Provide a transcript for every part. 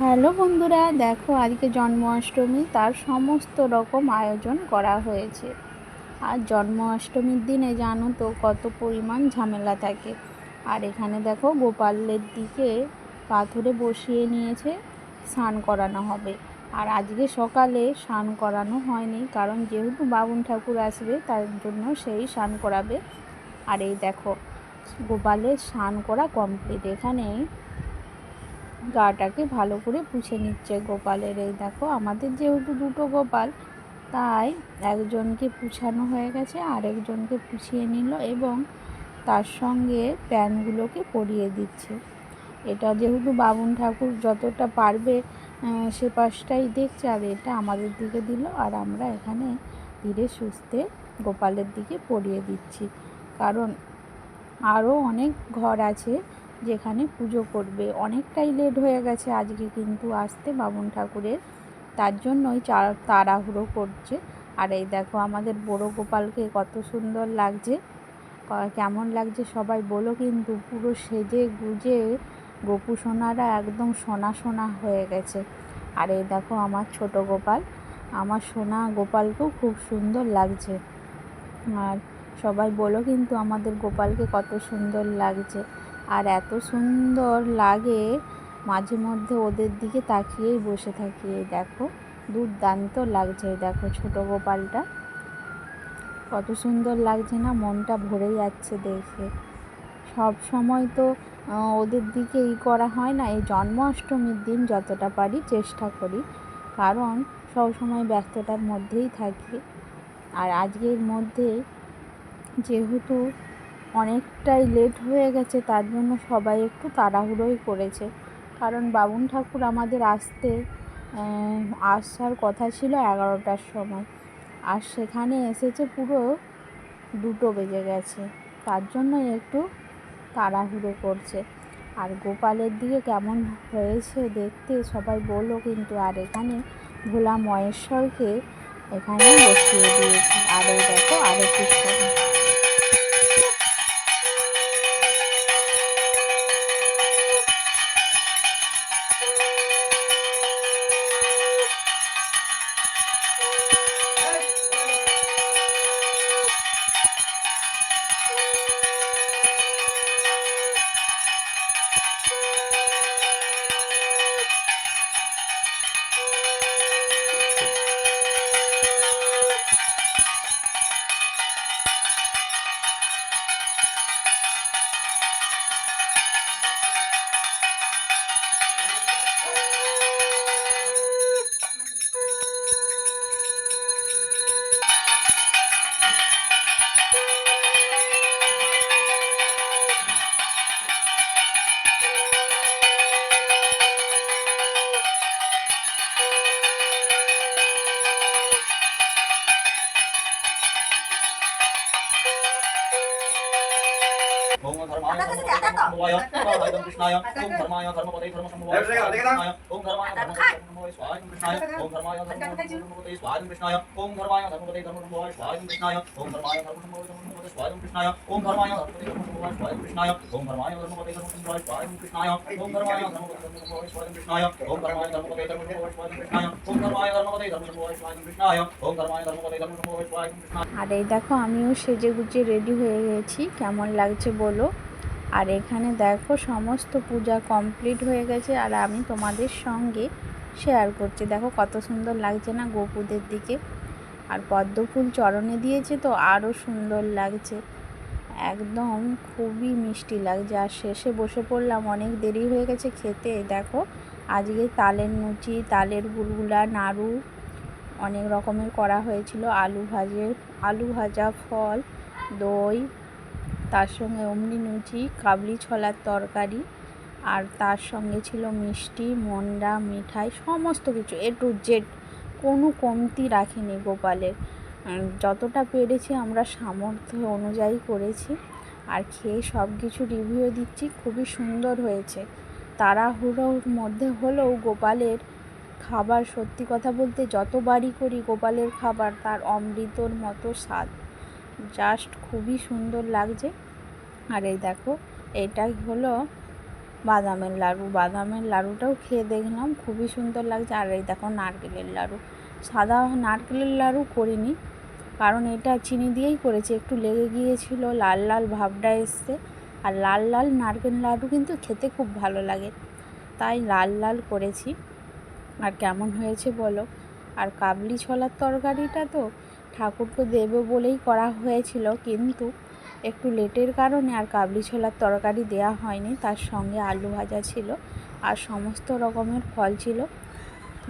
Hello বন্ধুরা, দেখো আজকে জন্মাষ্টমী, তার সমস্ত রকম আয়োজন করা হয়েছে। আর জন্মাষ্টমীর দিনে জানো তো কত পরিমাণ ঝামেলা থাকে। আর এখানে দেখো গোপালের দিকে পাথরে বসিয়ে নিয়েছে, স্নান করানো হবে। আর আজকে সকালে স্নান করানো হয়নি, কারণ যেহেতু বাবুন ঠাকুর আসবে, তার জন্য সেই স্নান করাবে। আর এই দেখো, গোপালের স্নান করা কমপ্লিট এখানে গাটাকে ভালো করে পুছে নিচ্ছে গোপালের। এই দেখো, আমাদের যেহেতু দুটো গোপাল, তাই একজনকে পুছানো হয়ে গেছে, আরেকজনকে পুছিয়ে নিল এবং তার সঙ্গে প্যানগুলোকে পরিয়ে দিচ্ছে। এটা যেহেতু বাবুন ঠাকুর যতটা পারবে সে পাশটাই দেখছে আর এটা আমাদের দিকে দিল আর আমরা এখানে ধীরে সুস্থে গোপালের দিকে পরিয়ে দিচ্ছি। কারণ আরও অনেক ঘর আছে যেখানে পুজো করবে। অনেকটাই লেট হয়ে গেছে আজকে কিন্তু আসতে বামুন ঠাকুরের। তার জন্যই তাড়াহুড়ো করছে। আর এই দেখো আমাদের বড় গোপালকে কত সুন্দর লাগছে। কেমন লাগছে সবাই বলো কিন্তু পুরো সেজে গুজে গোপু সোনারা একদম সোনা সোনা হয়ে গেছে। আর এই দেখো আমার ছোট গোপাল, আমার সোনা গোপালকেও খুব সুন্দর লাগছে। আর সবাই বলো কিন্তু আমাদের গোপালকে কত সুন্দর লাগছে। আর এত সুন্দর লাগে মাঝে মধ্যে ওদের দিকে তাকিয়েই বসে থাকি, এই দেখো। দুর্দান্ত লাগছে দেখো ছোট গোপালটা। কত সুন্দর লাগছে না, মনটা ভরে যাচ্ছে দেখে। সব সময় তো ওদের দিকে ই করা হয় না, এই জন্মাষ্টমীর দিন যতটা পারি চেষ্টা করি। কারণ সব সময় ব্যস্ততার মধ্যেই থাকি। আর আজকের মধ্যে যেহেতু অনেকটাই লেট হয়ে গেছে, তার জন্য সবাই একটু তাড়াহুড়োই করেছে। কারণ বাবুন ঠাকুর আমাদের আসতে আসার কথা ছিল এগারোটার সময়। আর সেখানে এসেছে পুরো দুটো বেজে গেছে। তার জন্যই একটু তাড়াহুড়ো করছে। আর গোপালের দিকে কেমন হয়েছে দেখতে সবাই বলল, কিন্তু আর এখানে ভোলা মহেশ্বরকে এখানে বসিয়ে দিয়েছে। আরও আর এই দেখো Well, আরেকটি ओम धर्माय धर्मपतये स्वाहाय कृष्णाय ओम धर्माय धर्मपतये धर्मसम्भवाय कृष्णाय ओम धर्माय धर्मपतये स्वाहाय कृष्णाय ओम धर्माय धर्मपतये स्वाहाय कृष्णाय ओम धर्माय धर्मपतये धर्मसम्भवाय स्वाहाय कृष्णाय ओम धर्माय धर्मसम्भवाय स्वाहाय कृष्णाय ओम धर्माय धर्मपतये धर्मसम्भवाय स्वाहाय कृष्णाय ओम धर्माय धर्मपतये धर्मसम्भवाय स्वाहाय कृष्णाय ओम धर्माय धर्मपतये धर्मसम्भवाय स्वाहाय कृष्णाय ओम धर्माय धर्मपतये धर्मसम्भवाय स्वाहाय कृष्णाय ओम धर्माय धर्मपतये धर्मसम्भवाय स्वाहाय कृष्णाय আর এই দেখো আমিও সেজে গুজে রেডি হয়ে গেছি কেমন লাগছে বলো আর এখানে দেখো সমস্ত পূজা কমপ্লিট হয়ে গেছে আর আমি তোমাদের সঙ্গে শেয়ার করছি। দেখো কত সুন্দর লাগছে না গোপুদের দিকে। আর পদ্ম ফুল চরণে দিয়েছে তো আরও সুন্দর লাগছে। একদম খুবই মিষ্টি লাগছে। আর শেষে বসে পড়লাম, অনেক দেরি হয়ে গেছে খেতে। দেখো আজকে তালের লুচি তালের গুলগুলা নাড়ু অনেক রকমের করা হয়েছিল। আলু ভাজে, আলু ভাজা, ফল, দই তার সঙ্গে অমনি লুচি কাবলি ছোলার তরকারি আর তার সঙ্গে ছিল মিষ্টি, মন্ডা, মিঠাই, সমস্ত কিছু এ টু জেড কোনো কমতি রাখিনি গোপালের। যতটা পেরেছি আমরা সামর্থ্য অনুযায়ী করেছি আর খেয়ে সব কিছু রিভিউ দিচ্ছি, খুবই সুন্দর হয়েছে। তাড়াহুড়োর মধ্যে হলেও গোপালের খাবার সত্যি কথা বলতে যতবারই করি গোপালের খাবার, তার অমৃতর মতো স্বাদ। জাস্ট খুবই সুন্দর লাগছে। আর এই দেখো, এটাই হলো বাদামের লাড়ু। বাদামের লাড়ুটাও খেয়ে দেখলাম, খুবই সুন্দর লাগছে। আর এই দেখো, নারকেলের লাড়ু। সাদা নারকেলের লাড়ু করিনি, কারণ এটা চিনি দিয়েই করেছি। একটু লেগে গিয়েছিল, লাল লাল ভাবটা এসছে। আর লাল লাল নারকেল লাড়ু কিন্তু খেতে খুব ভালো লাগে। তাই লাল লাল করেছি। আর কেমন হয়েছে বলো? আর কাবলি ছোলার তরকারিটা তো ঠাকুরকে দেবে বলেই করা হয়েছিল, কিন্তু একটু লেটের কারণে আর কাবলি ছোলার তরকারি দেয়া হয়নি। তার সঙ্গে আলু ভাজা ছিল আর সমস্ত রকমের ফল ছিল।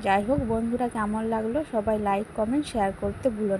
যাই হোক, বন্ধুরা কেমন লাগল সবাই লাইক কমেন্ট শেয়ার করতে ভুলো না।